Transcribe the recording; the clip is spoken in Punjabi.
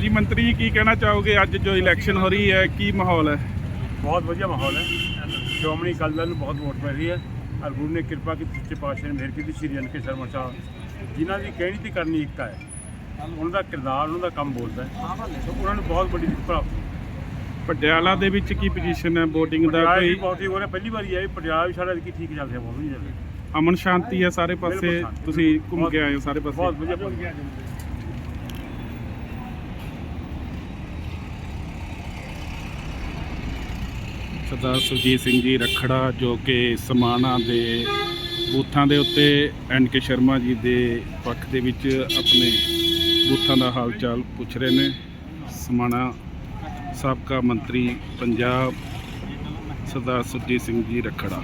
ਮੰਤਰੀ ਜੀ ਕੀ ਕਹਿਣਾ ਚਾਹੋਗੇ? ਅੱਜ ਜੋ ਇਲੈਕਸ਼ਨ ਹੋ ਰਹੀ ਹੈ ਕੀ ਮਾਹੌਲ ਹੈ? ਬਹੁਤ ਵਧੀਆ ਮਾਹੌਲ ਹੈ। ਸ਼੍ਰੋਮਣੀ ਅਕਾਲੀ ਦਲ ਨੂੰ ਬਹੁਤ ਵੋਟ ਪੈ ਰਹੀ ਹੈ। ਔਰ ਗੁਰੂ ਨੇ ਕਿਰਪਾ ਕੀਤੀ ਸੱਚੇ ਪਾਤਸ਼ਾਹ ਨੇ ਮਿਹਰ ਕੀਤੀ ਸ਼੍ਰੀ ਅਨਕੇ ਸ਼ਰਮਾ ਸਾਹਿਬ। ਜਿਨ੍ਹਾਂ ਦੀ ਕਹਿਣੀ ਤੇ ਕਰਨੀ ਇੱਕ ਹੈ। ਉਹਨਾਂ ਦਾ ਕਿਰਦਾਰ ਉਹਨਾਂ ਦਾ ਕੰਮ ਬੋਲਦਾ ਹੈ। ਉਹਨਾਂ ਨੂੰ ਬਹੁਤ ਵੱਡੀ ਪ੍ਰਾਪਤ ਪਟਿਆਲਾ ਦੇ ਵਿੱਚ ਕੀ ਪੋਜੀਸ਼ਨ ਹੈ? VOTING ਦਾ ਕੋਈ ਬਹੁਤ ਹੀ ਹੋ ਰਿਹਾ। ਪਹਿਲੀ ਵਾਰੀ ਹੈ ਪੰਜਾਬ ਵੀ ਸਾਡਾ ਕੀ ਠੀਕ ਚੱਲ ਰਿਹਾ ਬਹੁਤ ਵਧੀਆ ਅਮਨ ਸ਼ਾਂਤੀ ਹੈ ਸਾਰੇ ਪਾਸੇ। ਤੁਸੀਂ ਘੁੰਮ ਬਹੁਤ- ਕੇ ਆਏ ਹੋ ਸਾਰੇ ਬਹੁਤ ਪਾਸੇ? ਵਧੀਆ ਸਰਦਾਰ ਸੁਰਜੀਤ ਸਿੰਘ ਜੀ ਰਖੜਾ ਜੋ ਕਿ ਸਮਾਣਾ ਦੇ ਬੂਥਾਂ ਦੇ ਉੱਤੇ ਐਨ ਕੇ ਸ਼ਰਮਾ ਜੀ ਦੇ ਪੱਖ ਦੇ ਵਿੱਚ ਆਪਣੇ ਬੂਥਾਂ ਦਾ ਹਾਲ ਚਾਲ ਪੁੱਛ ਰਹੇ ਨੇ। ਸਮਾਣਾ ਸਾਬਕਾ ਮੰਤਰੀ ਪੰਜਾਬ ਸਰਦਾਰ ਸੁਰਜੀਤ ਸਿੰਘ ਜੀ ਰਖੜਾ।